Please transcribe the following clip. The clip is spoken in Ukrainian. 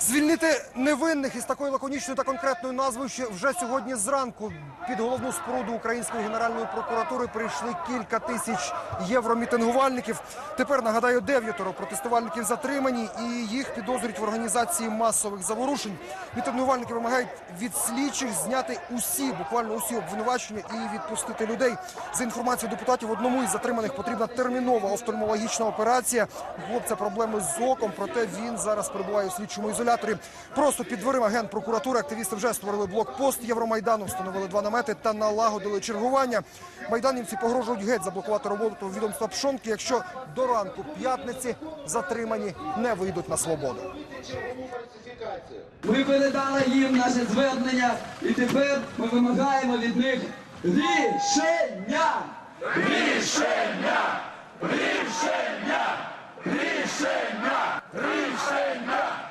Звільнити невинних із такою лаконічною та конкретною назвою ще вже сьогодні зранку під головну споруду Української генеральної прокуратури прийшли кілька тисяч євромітингувальників. Тепер нагадаю, дев'ятеро протестувальників затримані і їх підозрюють в організації масових заворушень. Мітингувальники вимагають від слідчих зняти усі, буквально усі обвинувачення і відпустити людей. За інформацією депутатів, одному із затриманих потрібна термінова офтальмологічна операція. У хлопця проблеми з оком, проте він зараз перебуває у слідчому ізоляторі. Просто під дверима генпрокуратури активісти вже створили блокпост Євромайдану, встановили два намети та налагодили чергування. Майданівці погрожують геть заблокувати роботу відомства Пшонки, якщо до ранку п'ятниці затримані не вийдуть на свободу. Ми передали їм наше звернення, і тепер ми вимагаємо від них рішення. Рішення! Рішення! Рішення! Рішення!